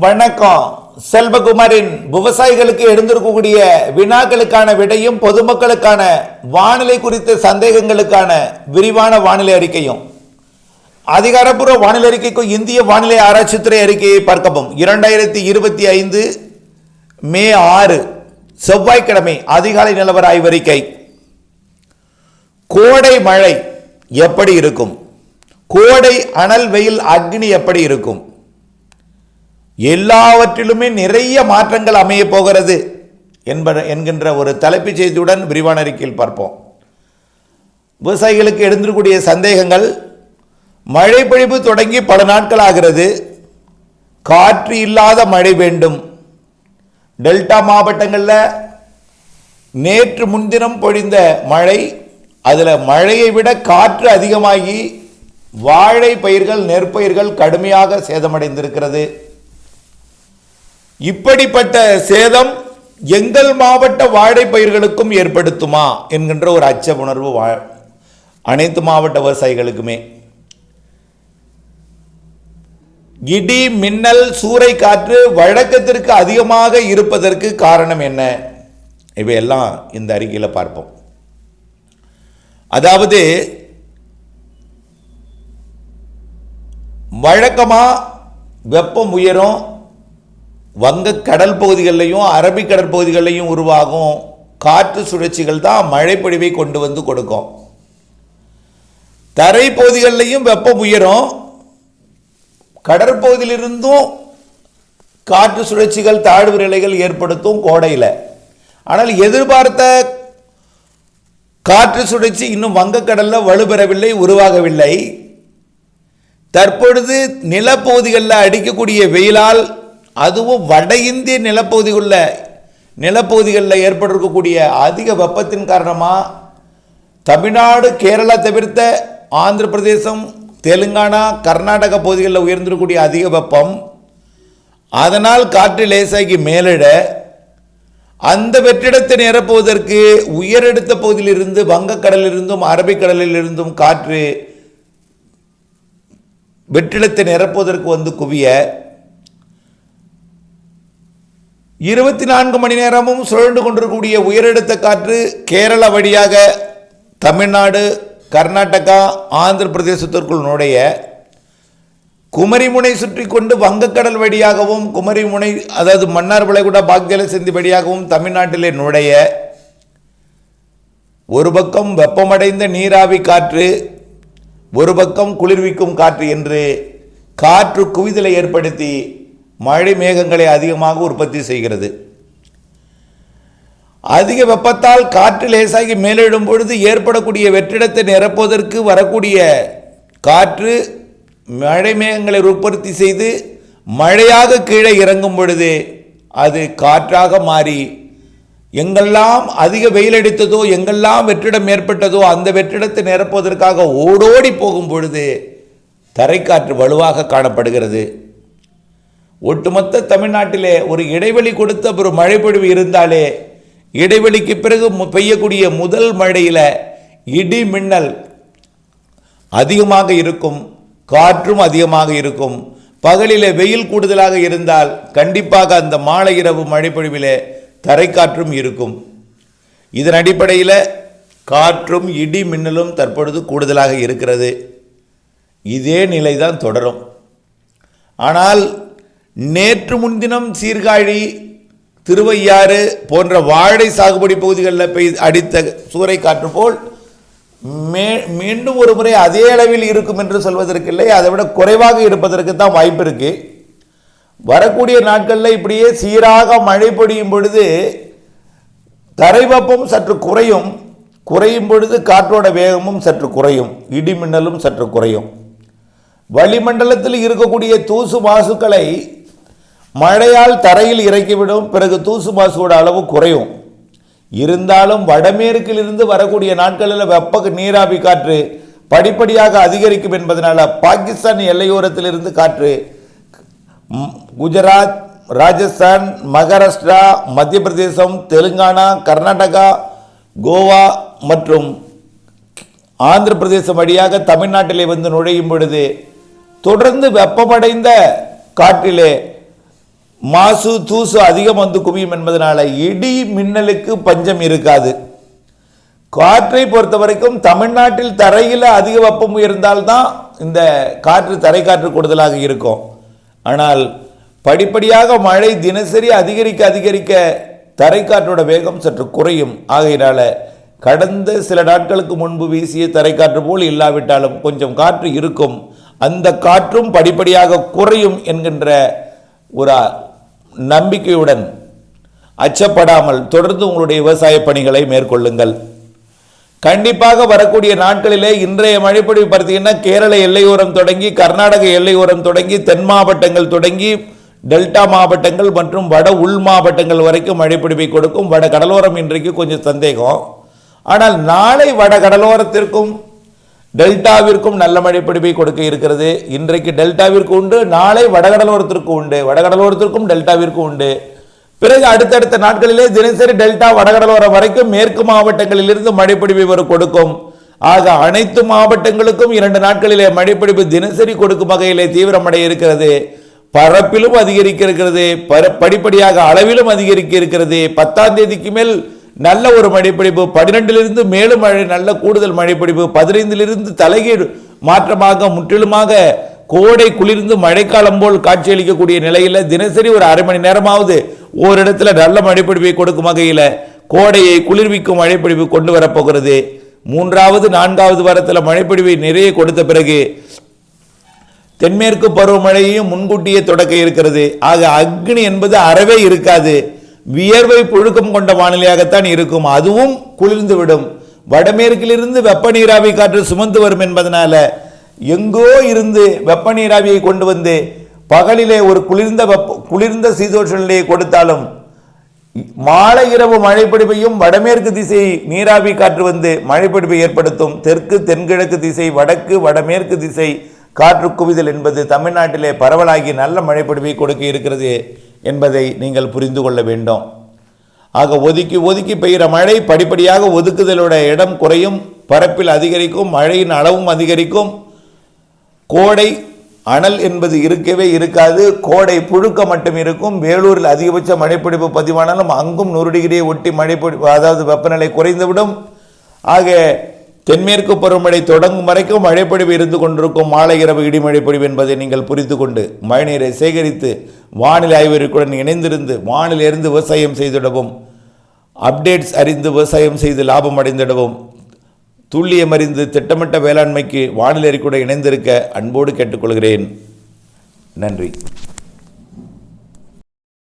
வணக்கம். செல்வகுமாரின் விவசாயிகளுக்கு எழுந்திருக்கக்கூடிய வினாக்களுக்கான விடையும் பொதுமக்களுக்கான வானிலை குறித்த சந்தேகங்களுக்கான விரிவான வானிலை அறிக்கையும். அதிகாரப்பூர்வ வானிலை அறிக்கைக்கும் இந்திய வானிலை ஆராய்ச்சித்துறை அறிக்கையை பார்க்கவும். இரண்டாயிரத்தி இருபத்தி ஐந்து மே ஆறு செவ்வாய்க்கிழமை அதிகாலை நிலவர ஆய்வறிக்கை. கோடை மழை எப்படி இருக்கும்? கோடை அனல் வெயில் அக்னி எப்படி இருக்கும்? எல்லாவற்றிலுமே நிறைய மாற்றங்கள் அமைய போகிறது என்ப என்கின்ற ஒரு தலைப்புச் செய்தியுடன் விரிவான அறிக்கையில் பார்ப்போம். விவசாயிகளுக்கு எழுந்திருக்கூடிய சந்தேகங்கள் மழை பொழிவு தொடங்கி பல நாட்கள் ஆகிறது. காற்று இல்லாத மழை வேண்டும். டெல்டா மாவட்டங்களில் நேற்று முன்தினம் பொழிந்த மழை அதில் மழையை விட காற்று அதிகமாகி வாழை பயிர்கள் நெற்பயிர்கள் கடுமையாக சேதமடைந்திருக்கிறது. இப்படிப்பட்ட சேதம் எங்கள் மாவட்ட வாழை பயிர்களுக்கும் ஏற்படுத்துமா என்கின்ற ஒரு அச்ச உணர்வு வா அனைத்து மாவட்ட விவசாயிகளுக்குமே. இடி மின்னல் சூறை காற்று வழக்கத்திற்கு அதிகமாக இருப்பதற்கு காரணம் என்ன? இவையெல்லாம் இந்த அறிக்கையில் பார்ப்போம். அதாவது வழக்கமாக வெப்பம் உயரும் வங்க கடல் பகுதிகளிலையும் அரபிக் கடற்பகுதிகளிலையும் உருவாகும் காற்று சுழற்சிகள் தான் மழைப்பொழிவை கொண்டு வந்து கொடுக்கும். தரை பகுதிகளிலையும் வெப்பம் உயரும். கடற்பகுதியிலிருந்தும் காற்று சுழற்சிகள் தாழ்வு நிலைகள் ஏற்படுத்தும் கோடையில். ஆனால் எதிர்பார்த்த காற்று சுழற்சி இன்னும் வங்கக்கடலில் வலுப்பெறவில்லை உருவாகவில்லை. தற்பொழுது நிலப்பகுதிகளில் அடிக்கக்கூடிய வெயிலால் அதுவும் வட இந்திய நிலப்பகுதிகளில் நிலப்பகுதிகளில் ஏற்பட்டிருக்கக்கூடிய அதிக வெப்பத்தின் காரணமாக தமிழ்நாடு கேரளா தவிர்த்த ஆந்திர பிரதேசம் தெலுங்கானா கர்நாடக பகுதிகளில் உயர்ந்திருக்கக்கூடிய அதிக வெப்பம். அதனால் காற்று லேசாகி மேலிட அந்த வெற்றிடத்தை நிரப்புவதற்கு உயரெடுத்த பகுதியிலிருந்து வங்கக்கடலிலிருந்தும் அரபிக்கடலிலிருந்தும் காற்று வெற்றிடத்தை நிரப்புவதற்கு வந்து குவிய இருபத்தி நான்கு மணி நேரமும் சுழண்டு கொண்டிருக்கக்கூடிய உயரெடுத்த காற்று கேரள வழியாக தமிழ்நாடு கர்நாடகா ஆந்திர பிரதேசத்திற்குள் நுழைய குமரிமுனை சுற்றி கொண்டு வங்கக்கடல் வழியாகவும் குமரிமுனை அதாவது மன்னார் விளைகுடா பாக்ஜல சிந்தி வழியாகவும் தமிழ்நாட்டிலே நுழைய ஒரு பக்கம் வெப்பமடைந்த நீராவி காற்று ஒரு பக்கம் குளிர்விக்கும் காற்று என்று காற்று குவிதலை ஏற்படுத்தி மழை மேகங்களை அதிகமாக உற்பத்தி செய்கிறது. அதிக வெப்பத்தால் காற்று லேசாகி மேலெழும் பொழுது ஏற்படக்கூடிய வெற்றிடத்தை நிரப்புவதற்கு வரக்கூடிய காற்று மழை மேகங்களை உற்பத்தி செய்து மழையாக கீழே இறங்கும் பொழுது அது காற்றாக மாறி எங்கெல்லாம் அதிக வெயில் அடித்ததோ எங்கெல்லாம் வெற்றிடம் ஏற்பட்டதோ அந்த வெற்றிடத்தை நிரப்புவதற்காக ஓடோடி போகும் பொழுது தரைக்காற்று வலுவாக காணப்படுகிறது. ஒட்டுமொத்த தமிழ்நாட்டிலே ஒரு இடைவெளி கொடுத்த ஒரு மழைப்பொழிவு இருந்தாலே இடைவெளிக்கு பிறகு பெய்யக்கூடிய முதல் மழையில் இடி மின்னல் அதிகமாக இருக்கும் காற்றும் அதிகமாக இருக்கும். பகலில் வெயில் கூடுதலாக இருந்தால் கண்டிப்பாக அந்த மாலை இரவு மழைப்பொழிவிலே தரைக்காற்றும் இருக்கும். இதன் அடிப்படையில் காற்றும் இடி மின்னலும் தற்பொழுது கூடுதலாக இருக்கிறது. இதே நிலைதான் தொடரும். ஆனால் நேற்று முன்தினம் சீர்காழி திருவையாறு போன்ற வாழை சாகுபடி பகுதிகளில் பெய் அடித்த சூறை காற்று போல் மே மீண்டும் ஒரு முறை அதே அளவில் இருக்கும் என்று சொல்வதற்கில்லை அதை விட குறைவாக இருப்பதற்கு தான் வாய்ப்பு இருக்கு. வரக்கூடிய நாட்களில் இப்படியே சீராக மழை பொழியும் பொழுது தரை வெப்பம் சற்று குறையும். குறையும் பொழுது காற்றோட வேகமும் சற்று குறையும். இடிமின்னலும் சற்று குறையும். வளிமண்டலத்தில் இருக்கக்கூடிய தூசு மாசுக்களை மழையால் தரையில் இறக்கிவிடும் பிறகு தூசு மாசுவோட அளவு குறையும். இருந்தாலும் வடமேற்கிலிருந்து வரக்கூடிய நாட்களில் வெப்ப நீராவி காற்று படிப்படியாக அதிகரிக்கும் என்பதனால் பாகிஸ்தான் எல்லையோரத்திலிருந்து காற்று குஜராத் ராஜஸ்தான் மகாராஷ்டிரா மத்திய பிரதேசம் தெலுங்கானா கர்நாடகா கோவா மற்றும் ஆந்திர பிரதேசம் வழியாக தமிழ்நாட்டிலே வந்து நுழையும் பொழுது தொடர்ந்து வெப்பமடைந்த காற்றிலே மாசு தூசு அதிகம் வந்து குவியும் என்பதனால இடி மின்னலுக்கு பஞ்சம் இருக்காது. காற்றை பொறுத்த வரைக்கும் தமிழ்நாட்டில் தரையில் அதிக வெப்பம் உயர்ந்தால்தான் இந்த காற்று தரை காற்று கூடுதலாக இருக்கும். ஆனால் படிப்படியாக மழை தினசரி அதிகரிக்க அதிகரிக்க தரைக்காற்றோட வேகம் சற்று குறையும். ஆகையினால கடந்த சில நாட்களுக்கு முன்பு வீசிய தரைக்காற்று போல் இல்லாவிட்டாலும் கொஞ்சம் காற்று இருக்கும். அந்த காற்றும் படிப்படியாக குறையும் என்கின்ற ஒரு நம்பிக்கையுடன் அச்சப்படாமல் தொடர்ந்து உங்களுடைய விவசாய பணிகளை மேற்கொள்ளுங்கள். கண்டிப்பாக வரக்கூடிய நாட்களிலே இன்றைய மழைப்பொழிவு பார்த்தீங்கன்னா கேரள எல்லையோரம் தொடங்கி கர்நாடக எல்லையோரம் தொடங்கி தென் மாவட்டங்கள் தொடங்கி டெல்டா மாவட்டங்கள் மற்றும் வட உள் மாவட்டங்கள் வரைக்கும் மழைப்பிடிப்பை கொடுக்கும். வட கடலோரம் இன்றைக்கு கொஞ்சம் சந்தேகம். ஆனால் நாளை வட கடலோரத்திற்கும் டெல்டாவிற்கும் நல்ல மழைப்பொழிவை கொடுக்க இருக்கிறது. இன்றைக்கு டெல்டாவிற்கு உண்டு நாளை வடகடலோரத்திற்கு உண்டு. வடகடலோரத்திற்கும் டெல்டாவிற்கும் உண்டு. பிறகு அடுத்தடுத்த நாட்களிலே தினசரி டெல்டா வடகடலோரம் வரைக்கும் மேற்கு மாவட்டங்களிலிருந்து மழைப்பிடிப்பை வரும் கொடுக்கும். ஆக அனைத்து மாவட்டங்களுக்கும் இரண்டு நாட்களிலே மழைப்பிடிப்பு தினசரி கொடுக்கும் வகையிலே தீவிரமடைய இருக்கிறது. பரப்பிலும் அதிகரிக்க இருக்கிறது. படிப்படியாக அளவிலும் அதிகரிக்க இருக்கிறது. பத்தாம் தேதிக்கு மேல் நல்ல ஒரு மழைப்பிடிப்பு பன்னிரெண்டிலிருந்து மேலும் மழை நல்ல கூடுதல் மழைப்பிடிப்பு பதினைந்திலிருந்து தலைகீழ் மாற்றமாக முற்றிலுமாக கோடை குளிர்ந்து மழைக்காலம் போல் காட்சியளிக்கக்கூடிய நிலையில் தினசரி ஒரு அரை மணி நேரமாவது ஓரிடத்துல நல்ல மழைப்பிடிப்பை கொடுக்கும் வகையில் கோடையை குளிர்விக்கும் மழைப்பிடிப்பு கொண்டு வரப்போகிறது. மூன்றாவது நான்காவது வாரத்தில் மழைப்பிடிவை நிறைய கொடுத்த பிறகு தென்மேற்கு பருவமழையையும் முன்கூட்டியே தொடக்க இருக்கிறது. ஆக அக்னி என்பது அறவே இருக்காது. வியர்வை புழுக்கம் கொண்ட வானிலையாகத்தான் இருக்கும். அதுவும் குளிர்ந்து விடும் வடமேற்கிலிருந்து வெப்ப நீராவி காற்று சுமந்து வரும் என்பதனால எங்கோ இருந்து வெப்ப நீராவியை கொண்டு வந்து பகலிலே ஒரு குளிர்ந்த வெப்ப குளிர்ந்த சீதோஷ நிலையை கொடுத்தாலும் மாலை இரவு மழைப்பிடிப்பையும் வடமேற்கு திசை நீராவி காற்று வந்து மழைப்பிடிப்பை ஏற்படுத்தும். தெற்கு தென்கிழக்கு திசை வடக்கு வடமேற்கு திசை காற்று குவிதல் என்பது தமிழ்நாட்டிலே பரவலாகி நல்ல மழைப்பிடிப்பை கொடுக்க இருக்கிறது. என்பதை நீங்கள் புரிந்து கொள்ள வேண்டும். ஆக ஒதுக்கி ஒதுக்கி பெய்கிற மழை படிப்படியாக ஒதுக்குதலோட இடம் குறையும் பரப்பில் அதிகரிக்கும் மழையின் அளவும் அதிகரிக்கும். கோடை அனல் என்பது இருக்கவே இருக்காது. கோடை புழுக்க மட்டும் இருக்கும். வேலூரில் அதிகபட்ச மழைப்பிடிப்பு பதிவானாலும் அங்கும் நூறு டிகிரியை ஒட்டி மழைப்பிடிப்பு அதாவது வெப்பநிலை குறைந்துவிடும். ஆக தென்மேற்கு பருவமழை தொடங்கும் வரைக்கும் மழைப்பொழிவு இருந்து கொண்டிருக்கும் மாலை இரவு இடிமழை பொழிவு என்பதை நீங்கள் புரிந்து கொண்டு மழைநீரை சேகரித்து வானிலை ஆய்வறிக்குடன் இணைந்திருந்து வானிலிருந்து விவசாயம் செய்திடவும் அப்டேட்ஸ் அறிந்து விவசாயம் செய்து லாபம் அடைந்திடவும் துல்லியம் அறிந்து திட்டமிட்ட வேளாண்மைக்கு வானிலை அறிக்கையுடன் இணைந்திருக்க அன்போடு கேட்டுக்கொள்கிறேன். நன்றி.